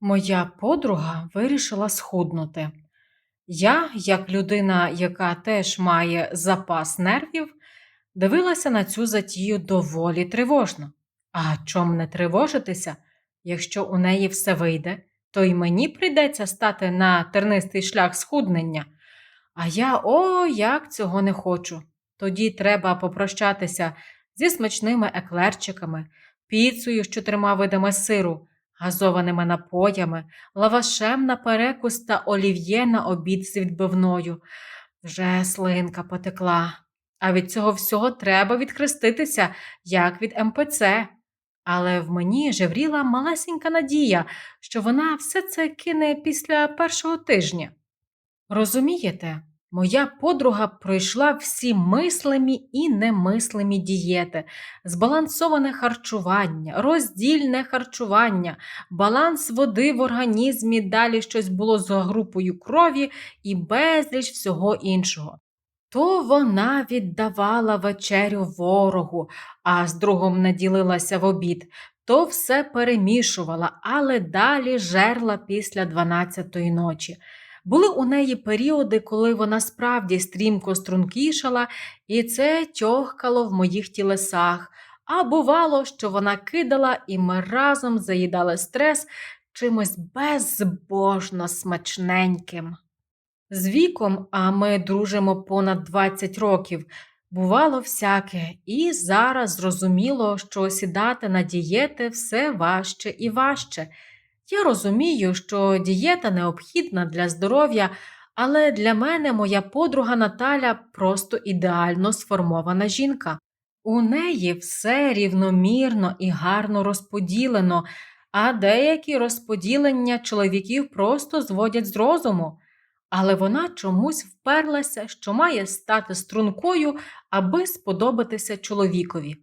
Моя подруга вирішила схуднути. Я, як людина, яка теж має запас нервів, дивилася на цю затію доволі тривожно. А чом не тривожитися? Якщо у неї все вийде, то й мені прийдеться стати на тернистий шлях схуднення. А я о, як цього не хочу. Тоді треба попрощатися зі смачними еклерчиками, піцею з чотирма видами сиру, газованими напоями, лавашем на перекус та олів'є на обід з відбивною. Вже слинка потекла. А від цього всього треба відхреститися, як від МПЦ. Але в мені жевріла малесенька надія, що вона все це кине після першого тижня. Розумієте, моя подруга пройшла всі мислимі і немислимі дієти, збалансоване харчування, роздільне харчування, баланс води в організмі, далі щось було з групою крові і безліч всього іншого. То вона віддавала вечерю ворогу, а з другом не ділилася в обід, то все перемішувала, але далі жерла після дванадцятої ночі. Були у неї періоди, коли вона справді стрімко стрункішала, і це тьохкало в моїх тілесах. А бувало, що вона кидала, і ми разом заїдали стрес чимось безбожно смачненьким. З віком, а ми дружимо понад 20 років, бувало всяке, і зараз зрозуміло, що сідати на дієти все важче і важче. Я розумію, що дієта необхідна для здоров'я, але для мене моя подруга Наталя просто ідеально сформована жінка. У неї все рівномірно і гарно розподілено, а деякі розподілення чоловіків просто зводять з розуму. Але вона чомусь вперлася, що має стати стрункою, аби сподобатися чоловікові.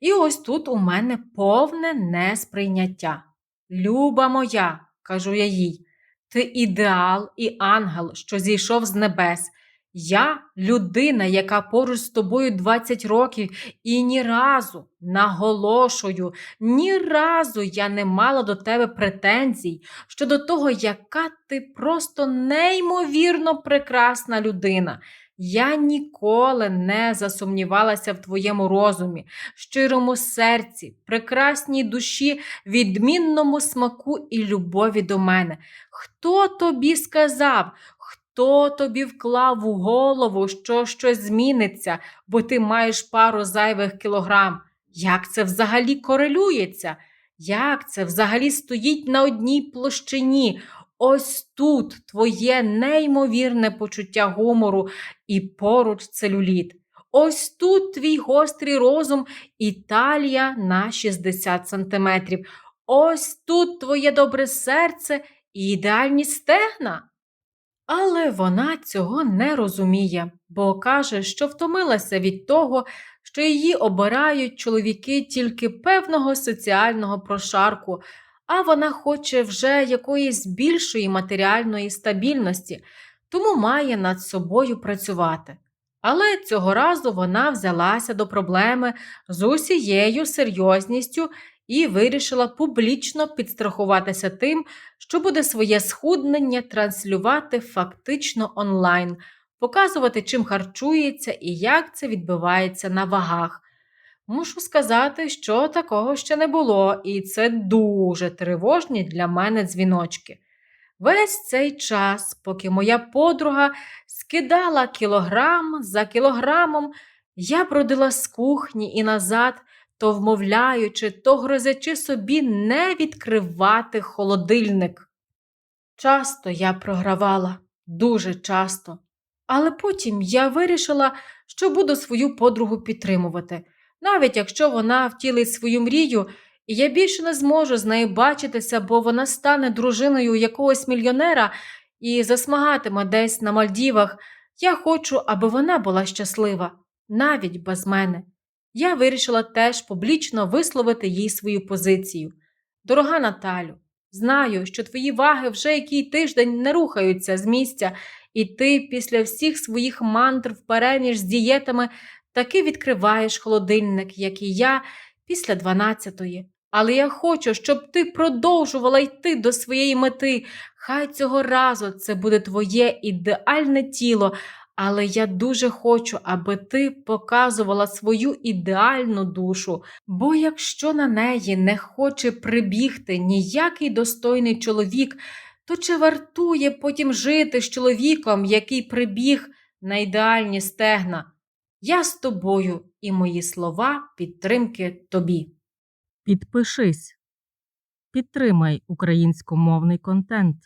І ось тут у мене повне несприйняття. Люба моя, кажу я їй, ти ідеал і ангел, що зійшов з небес. Я людина, яка поруч з тобою 20 років, і ні разу, наголошую, ні разу я не мала до тебе претензій щодо того, яка ти просто неймовірно прекрасна людина. Я ніколи не засумнівалася в твоєму розумі, щирому серці, прекрасній душі, відмінному смаку і любові до мене. Хто тобі сказав? Хто тобі вклав у голову, що щось зміниться, бо ти маєш пару зайвих кілограм? Як це взагалі корелюється? Як це взагалі стоїть на одній площині? Ось тут твоє неймовірне почуття гумору і поруч целюліт. Ось тут твій гострий розум і талія на 60 сантиметрів. Ось тут твоє добре серце і ідеальні стегна. Але вона цього не розуміє, бо каже, що втомилася від того, що її обирають чоловіки тільки певного соціального прошарку, а вона хоче вже якоїсь більшої матеріальної стабільності, тому має над собою працювати. Але цього разу вона взялася до проблеми з усією серйозністю і вирішила публічно підстрахуватися тим, що буде своє схуднення транслювати фактично онлайн, показувати, чим харчується і як це відбувається на вагах. Мушу сказати, що такого ще не було, і це дуже тривожні для мене дзвіночки. Весь цей час, поки моя подруга скидала кілограм за кілограмом, я бродила з кухні і назад, то вмовляючи, то грозячи собі не відкривати холодильник. Часто я програвала, дуже часто, але потім я вирішила, що буду свою подругу підтримувати, навіть якщо вона втілить свою мрію, і я більше не зможу з нею бачитися, бо вона стане дружиною якогось мільйонера і засмагатиме десь на Мальдівах. Я хочу, аби вона була щаслива, навіть без мене. Я вирішила теж публічно висловити їй свою позицію. Дорога Наталю, знаю, що твої ваги вже який тиждень не рухаються з місця, і ти після всіх своїх мантр впереміж з дієтами таки відкриваєш холодильник, як і я, після дванадцятої. Але я хочу, щоб ти продовжувала йти до своєї мети. Хай цього разу це буде твоє ідеальне тіло, але я дуже хочу, аби ти показувала свою ідеальну душу. Бо якщо на неї не хоче прибігти ніякий достойний чоловік, то чи вартує потім жити з чоловіком, який прибіг на ідеальні стегна? Я з тобою і мої слова підтримки тобі. Підпишись. Підтримай українськомовний контент.